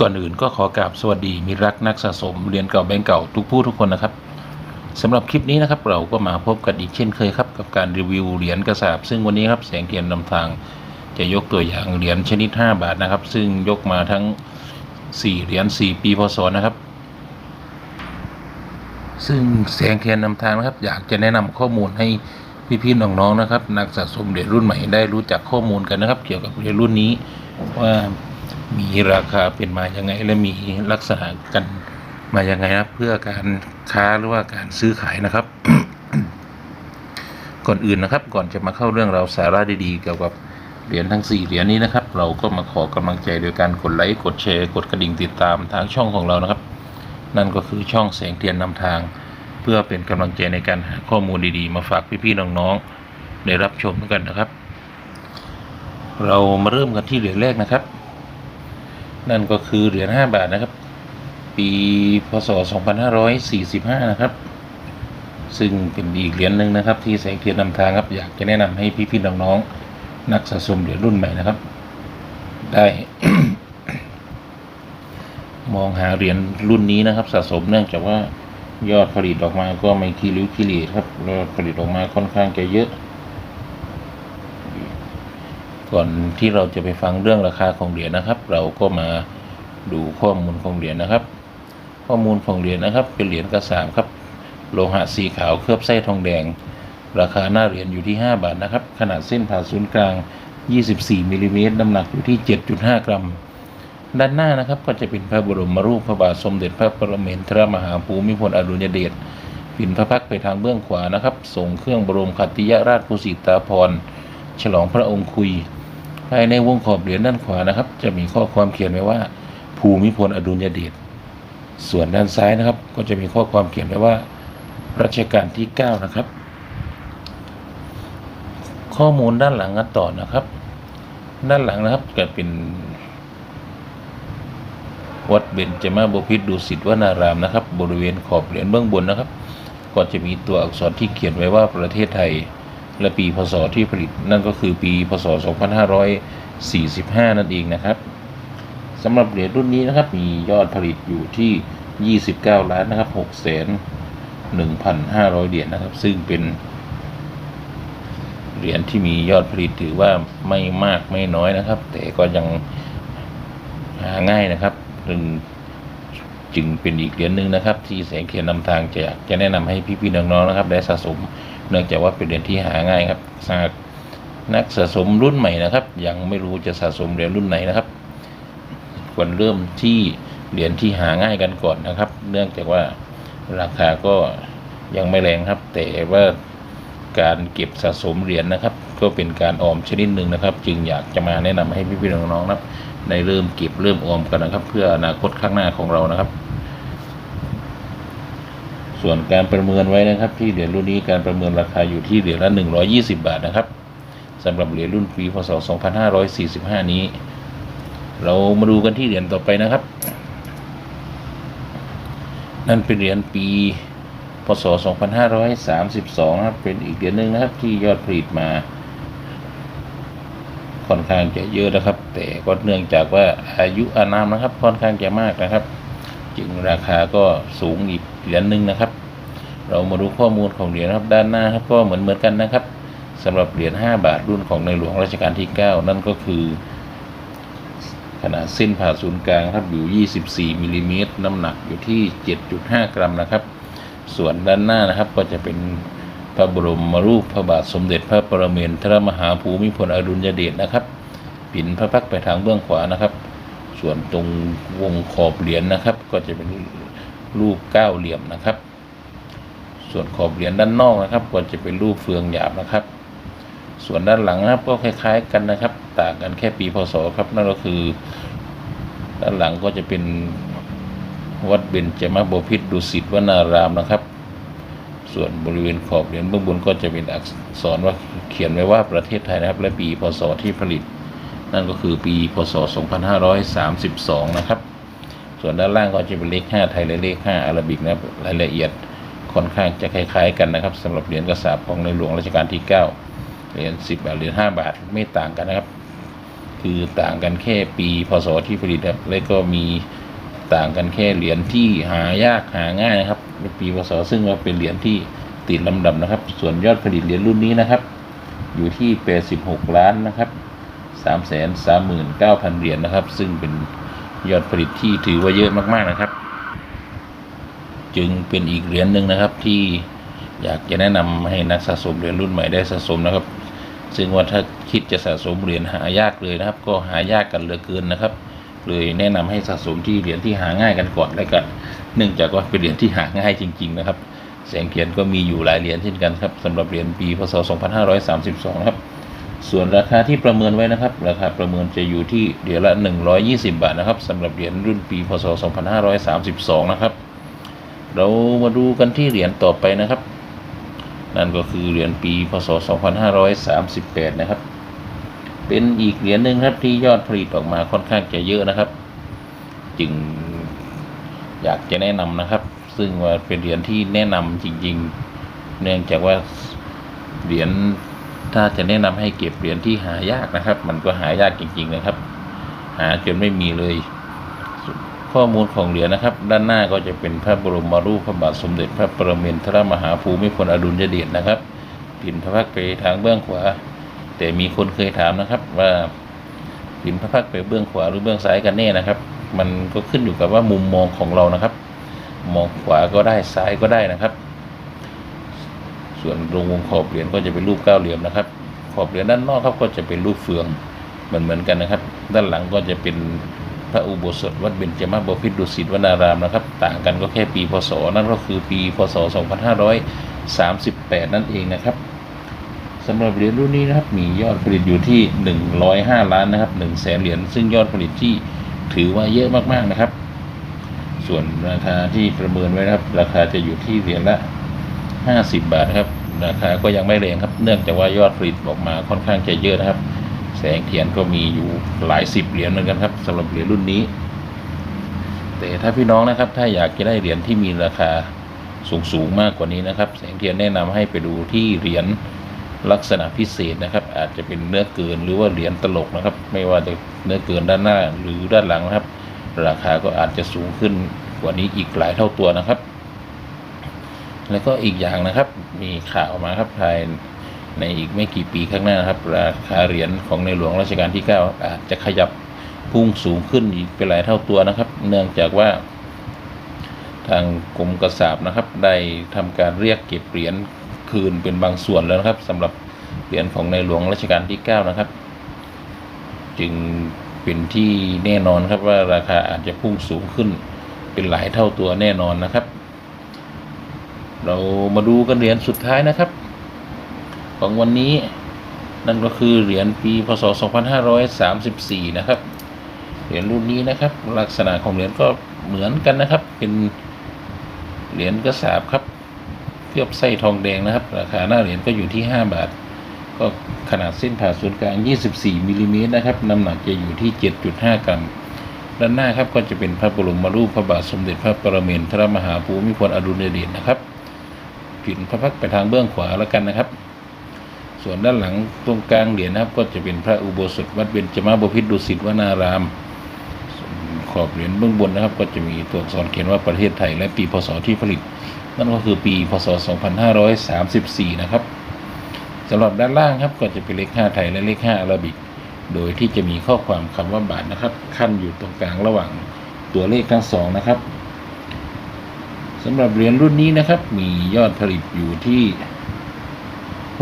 ก่อนอื่นก็ขอกราบสวัสดีมิรักนักสะสมเหรียญเก่าแบงก์เก่าทุกผู้ทุกคนนะครับสำหรับคลิปนี้นะครับเราก็มาพบกันอีกเช่นเคยครับกับการรีวิวเหรียญกระสาบซึ่งวันนี้ครับแสงเทียนนำทางจะยกตัวอย่างเหรียญชนิด 5 บาทนะครับ ซึ่งยกมาทั้ง 4 เหรียญ4 ปีพศนะครับ ซึ่งแสงเทียนนำทางนะครับ อยากจะแนะนำข้อมูลให้พี่ๆน้องๆนะครับ นักสะสมเหรียญรุ่นใหม่ได้รู้จักข้อมูลกันนะครับ เกี่ยวกับเหรียญรุ่นนี้ว่า มีราคาเป็นมายังไง และมีลักษณะกันมายังไงนะเพื่อการค้าหรือว่าการซื้อขายนะครับ ก่อนอื่นนะครับ ก่อนจะมาเข้าเรื่องเราสาระดีๆเกี่ยวกับเหรียญทั้ง 4 เหรียญนี้นะครับ เราก็มาขอกำลังใจโดยการกดไลค์กดแชร์กดกระดิ่งติดตามทางช่องของเรานะครับ นั่นก็คือช่องแสงเทียนนำทาง เพื่อเป็นกำลังใจในการหาข้อมูลดีๆ มาฝากพี่ๆน้องๆได้รับชมกันนะครับ เรามาเริ่มกันที่เหรียญแรกนะครับ นั่นก็คือเหรียญ5บาทนะครับ ปีพศ 2545 นะครับ ซึ่งเป็นอีกเหรียญหนึ่งนะครับ ที่แสงเทียนนำทางครับ อยากจะแนะนำให้พี่ๆน้องๆนักสะสมเหรียญรุ่นใหม่นะครับ ได้ มองหาเหรียญรุ่นนี้นะครับ สะสมเนื่องจากว่ายอดผลิตออกมาก็ไม่คีริ้วคีรีครับยอดผลิตออกมาค่อนข้างจะเยอะ ก่อนที่เราจะไปฟังเรื่องราคาของเหรียญนะครับ เราก็มาดูข้อมูลของเหรียญนะครับ ข้อมูลของเหรียญนะครับ เป็นเหรียญกระสามครับ โลหะสีขาวเคลือบไส้ทองแดง ราคาหน้าเหรียญอยู่ที่ 5 บาทนะครับ ขนาดเส้นผ่าศูนย์กลาง 24มิลลิเมตรน้ำหนักอยู่ที่ 7.5 กรัม ด้านหน้านะครับก็จะเป็นพระบรมรูปพระบาทสมเด็จพระปรเมนทรมหาภูมิพลอดุลยเดชปิ่นพระพักตร์ไปทางเบื้องขวานะครับส่งเครื่องบรมขัตติยราชภูสิตาภรฉลองพระองค์คุย ภายในวงขอบเหรียญด้านขวานะครับ จะมีข้อความเขียนไว้ว่า ภูมิพลอดุลยเดชส่วนด้านซ้ายนะครับ ก็จะมีข้อความเขียนไว้ว่ารัชกาลที่ 9 นะครับ ข้อมูลด้านหลังกันต่อนะครับ ด้านหลังนะครับก็เป็นวัดเบญจมาบพิตรดุสิตวนารามนะครับ บริเวณขอบเหรียญเบื้องบนนะครับ ก็จะมีตัวอักษรที่เขียนไว้ว่าประเทศไทย และปีพศที่ผลิตนั่นก็คือปีพศ 2545 นั่นเองนะครับสำหรับเหรียญรุ่นนี้นะครับมียอดผลิตอยู่ที่ 29 ล้านนะครับ6แสน1,500 เหรียญนะครับ ซึ่งเป็นเหรียญที่มียอดผลิตถือว่าไม่มากไม่น้อยนะครับ แต่ก็ยังหาง่ายนะครับ จึงเป็นอีกเหรียญหนึ่งนะครับ ที่แสงเทียนนำทางจะจะแนะนำให้พี่ๆน้องๆนะครับ ได้สะสม เนื่องจากว่าเป็นเหรียญที่หาง่ายครับสำหรับนักสะสมรุ่นใหม่นะครับ ยังไม่รู้จะสะสมเหรียญรุ่นไหนนะครับ ควรเริ่มที่เหรียญที่หาง่ายกันก่อนนะครับ เนื่องจากว่าราคาก็ยังไม่แรงครับ แต่ว่าการเก็บสะสมเหรียญนะครับ ก็เป็นการออมชนิดหนึ่งนะครับ จึงอยากจะมาแนะนำให้พี่ๆน้องๆนะครับได้เริ่มเก็บเริ่มออมกันนะครับ เพื่ออนาคตข้างหน้าของเรานะครับ ส่วนการประเมินไว้นะครับ ที่เหรียญรุ่นนี้การประเมินราคาอยู่ที่เหรียญละ 120 บาทนะครับสำหรับเหรียญรุ่นปีพศ 2545 นี้ เรามาดูกันที่เหรียญต่อไปนะครับ นั่นเป็นเหรียญปีพศ 2532ครับ เป็นอีกเหรียญหนึ่งนะครับ ที่ยอดผลิตมา ค่อนข้างจะเยอะนะครับ แต่ก็เนื่องจากว่าอายุอานามนะครับ ค่อนข้างจะมากนะครับ จึงราคาก็สูงอีกเหรียญหนึ่งนะครับ เรามาดูข้อมูลของเหรียญครับด้านหน้าครับก็เหมือนเหมือนกันนะครับสำหรับเหรียญ5บาทรุ่นของในหลวงรัชกาลที่ 9 นั่นก็คือ ขนาดเส้นผ่าศูนย์กลางครับอยู่ 24มิลลิเมตรน้ำหนักอยู่ที่ 7.5 กรัมนะครับ ส่วนด้านหน้านะครับก็จะเป็น พระบรมรูปพระบาทสมเด็จพระปรเมนทรมหาภูมิพลอดุลยเดชนะครับปิ่นพระพักตร์ไปทางเบื้องขวานะครับ ส่วนตรงวงขอบเหรียญนะครับ ก็จะเป็นรูปเก้าเหลี่ยมนะครับ ส่วนขอบเหรียญด้านนอกนะครับ ก็จะเป็นรูปเฟืองหยาบนะครับ ส่วนด้านหลังนะครับก็คล้าย ๆ กันนะครับ ต่างกันแค่ปีพศครับนั่นก็คือ ด้านหลังก็จะเป็นวัดเบญจมาบพิตรดุสิตวนารามนะครับ ส่วนบริเวณขอบเหรียญเบื้องบนก็จะเป็นอักษรว่าเขียนไว้ว่าประเทศไทยนะครับ และปีพศที่ผลิต นั่นก็คือปีพศ 2532 นะครับ ส่วนด้านล่างก็จะเป็นเลข 5 ไทยและเลข 5 อาราบิกนะครับรายละเอียดค่อนข้างจะคล้าย ๆ กันนะครับสำหรับเหรียญกระสาบของในหลวงรัชกาลที่ 9 เหรียญ10บาทเหรียญ5บาทไม่ต่างกันนะครับ คือต่างกันแค่ปีพศที่ผลิตครับและก็มีต่างกันแค่เหรียญที่หายากหาง่ายนะครับ ในปีพศซึ่งว่าเป็นเหรียญที่ติดลำดับนะครับ ส่วนยอดผลิตเหรียญรุ่นนี้นะครับ อยู่ที่ 86 ล้านนะครับ 339,000 เหรียญนะครับ ซึ่งเป็นยอดผลิตที่ถือว่าเยอะมากๆนะครับ จึงเป็นอีกเหรียญหนึ่งนะครับที่อยากจะแนะนำให้นักสะสมเหรียญรุ่นใหม่ได้สะสมนะครับ ซึ่งว่าถ้าคิดจะสะสมเหรียญหายากเลยนะครับ ก็หายากกันเหลือเกินนะครับ เลยแนะนำให้สะสมที่เหรียญที่หาง่ายกันก่อนแล้วกันเนื่องจากว่าเป็นเหรียญที่หาง่ายจริง ๆ นะครับ แสงเทียนก็มีอยู่หลายเหรียญเช่นกันครับสำหรับเหรียญปีพศ 2532 ครับ ส่วนราคาที่ประเมินไว้นะครับ ราคาประเมินจะอยู่ที่เหรียญละ 120 บาทนะครับสำหรับเหรียญรุ่นปีพศ 2532 นะครับ เรามาดูกันที่เหรียญต่อไปนะครับ นั่นก็คือเหรียญปีพศ 2538 นะครับ เป็นอีกเหรียญหนึ่งครับที่ยอดผลิตออกมาค่อนข้างจะเยอะนะครับ จึงอยากจะแนะนำนะครับ ซึ่งว่าเป็นเหรียญที่แนะนำจริง ๆ เนื่องจากว่าเหรียญถ้าจะแนะนำให้เก็บเหรียญที่หายากนะครับ มันก็หายากจริง ๆนะครับ หาจนไม่มีเลย ข้อมูลของเหรียญนะครับ ด้านหน้าก็จะเป็นพระบรมรูปพระบาทสมเด็จพระประมินทรมหาภูมิพลอดุลยเดชนะครับพินพระพักตร์ไปทางเบื้องขวา แต่มีคนเคยถามนะครับ ว่าพินพระพักไปเบื้องขวาหรือเบื้องซ้ายกันแน่นะครับ มันก็ขึ้นอยู่กับว่ามุมมองของเรานะครับ มองขวาก็ได้ซ้ายก็ได้นะครับ ส่วนตรงวงขอบเหรียญก็จะเป็นรูปเก้าเหลี่ยมนะครับ ขอบเหรียญด้านนอกครับก็จะเป็นรูปเฟืองเหมือนเหมือนๆกันนะครับ ด้านหลังก็จะเป็นพระอุโบสถวัดเบญจมาบพิตรดุสิตวนารามนะครับ ต่างกันก็แค่ปีพศนั่นก็คือปีพศ 2538 นั่นเองนะครับ สำหรับเหรียญรุ่นนี้นะครับมียอดผลิตอยู่ที่ 105 ล้านนะครับ1แสนเหรียญซึ่งยอดผลิตที่ถือว่าเยอะมากๆนะครับ ส่วนราคาที่ประเมินไว้นะครับ ราคาจะอยู่ที่เหรียญละ 50 บาทครับราคาก็ยังไม่แรงครับ เนื่องจากว่ายอดผลิตออกมาค่อนข้างจะเยอะนะครับ แสงเทียนก็มีอยู่หลายสิบเหรียญเหมือนกันครับสำหรับเหรียญรุ่นนี้ แต่ถ้าพี่น้องนะครับ ถ้าอยากจะได้เหรียญที่มีราคาสูงสูงๆมากกว่านี้นะครับ แสงเทียนแนะนำให้ไปดูที่เหรียญ ลักษณะพิเศษนะครับ อาจจะเป็นเนื้อเกินหรือว่าเหรียญตลกนะครับ ไม่ว่าจะเนื้อเกินด้านหน้าหรือด้านหลังนะครับ ราคาก็อาจจะสูงขึ้นกว่านี้อีกหลายเท่าตัวนะครับ แล้วก็อีกอย่างนะครับ มีข่าวมาครับภายในอีกไม่กี่ปีข้างหน้านะครับ ราคาเหรียญของในหลวงรัชกาลที่ 9 อาจจะขยับพุ่งสูงขึ้นอีกเป็นหลายเท่าตัวนะครับ เนื่องจากว่า ทางกรมกระสาบนะครับ ได้ทำการเรียกเก็บเหรียญ คืนเป็นบางส่วนแล้วนะครับสำหรับเหรียญของในหลวงรัชกาลที่ 9 นะครับ จึงเป็นที่แน่นอนครับว่าราคาอาจจะพุ่งสูงขึ้นเป็นหลายเท่าตัวแน่นอนนะครับ เรามาดูกันเหรียญสุดท้ายนะครับ ของวันนี้นั่นก็คือเหรียญปีพศ 2534 นะครับ เหรียญรุ่นนี้นะครับ ลักษณะของเหรียญก็เหมือนกันนะครับ เป็นเหรียญกระสาบครับ เคลือบไส้ทองแดงนะครับ ราคาหน้าเหรียญก็อยู่ที่ 5 บาท ก็ขนาดเส้นผ่าศูนย์กลาง 24มิลลิเมตรนะครับน้ำหนักจะอยู่ที่ 7.5 กรัม ด้านหน้าครับก็จะเป็นพระบรมรูปพระบาทสมเด็จพระประมินทรมหาภูมิพลอดุลยเดชนะครับผินพระพักไปทางเบื้องขวาแล้วกันนะครับ ส่วนด้านหลังตรงกลางเหรียญนะครับ ก็จะเป็นพระอุโบสถวัดเบญจมาบพิตรดุสิตวนารามขอบเหรียญเบื้องบนนะครับ ก็จะมีตัวอักษรเขียนว่าประเทศไทยและปีพศที่ผลิต นั่นก็คือปีพศ 2534 นะครับสำหรับด้านล่างครับก็จะเป็นเลข 5 ไทยและเลข 5 อาราบิก โดยที่จะมีข้อความคำว่าบาทนะครับ ขั้นอยู่ตรงกลางระหว่างตัวเลขทั้งสองนะครับสำหรับเหรียญรุ่นนี้นะครับ มียอดผลิตอยู่ที่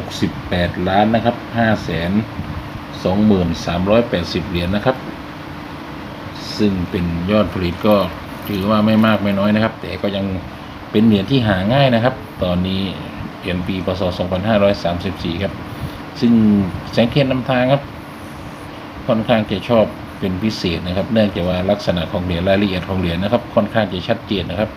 68 ล้านนะครับ5,23,80เหรียญนะครับ ซึ่งเป็นยอดผลิตก็ถือว่าไม่มากไม่น้อยนะครับ แต่ก็ยัง เป็นเหรียญที่หาง่ายนะครับ ตอนนี้เหรียญปีพศ 2534 ครับ ซึ่งแสงเทียนนำทางครับ ค่อนข้างจะชอบเป็นพิเศษนะครับ เนื่องจากว่าลักษณะของเหรียญรายละเอียดของเหรียญนะครับ ค่อนข้างจะชัดเจนนะครับ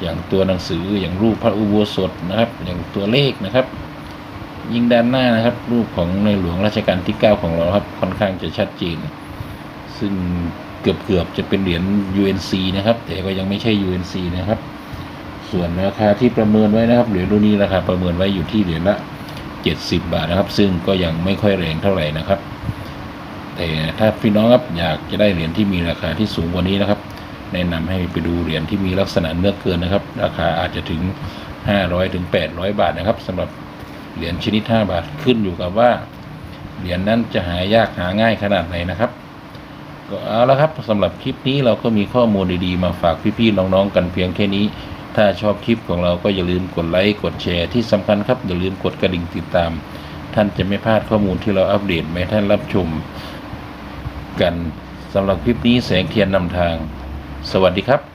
อย่างตัวหนังสืออย่างรูปพระอุโบสถนะครับ อย่างตัวเลขนะครับ ยิ่งด้านหน้านะครับ รูปของในหลวงรัชกาลที่ 9 ของเราครับ ค่อนข้างจะชัดเจน ซึ่งเกือบเกือบๆจะเป็นเหรียญ UNC นะครับ แต่ก็ยังไม่ใช่ UNC นะครับ ส่วนราคาที่ประเมินไว้นะครับเหรียญรุ่นนี้ราคาประเมินไว้อยู่ที่เหรียญละ 70 บาทนะครับ ซึ่งก็ยังไม่ค่อยแรงเท่าไหร่นะครับ แต่ถ้าพี่น้องครับอยากจะได้เหรียญที่มีราคาที่สูงกว่านี้นะครับ แนะนำให้ไปดูเหรียญที่มีลักษณะเนื้อเกินนะครับ ราคาอาจจะถึง 500ถึง800 บาทนะครับสำหรับเหรียญชนิด 5 บาทขึ้นอยู่กับว่าเหรียญนั้นจะหายากหาง่ายขนาดไหนนะครับก็เอาละครับสำหรับคลิปนี้เราก็มีข้อมูลดีๆ มาฝากพี่ๆน้องๆกันเพียงแค่นี้ ถ้าชอบคลิปของเราก็อย่าลืมกดไลค์กดแชร์ที่สำคัญครับอย่าลืมกดกระดิ่งติดตาม ท่านจะไม่พลาดข้อมูลที่เราอัปเดตให้ท่านรับชม กันสำหรับคลิปนี้แสงเทียนนำทาง สวัสดีครับ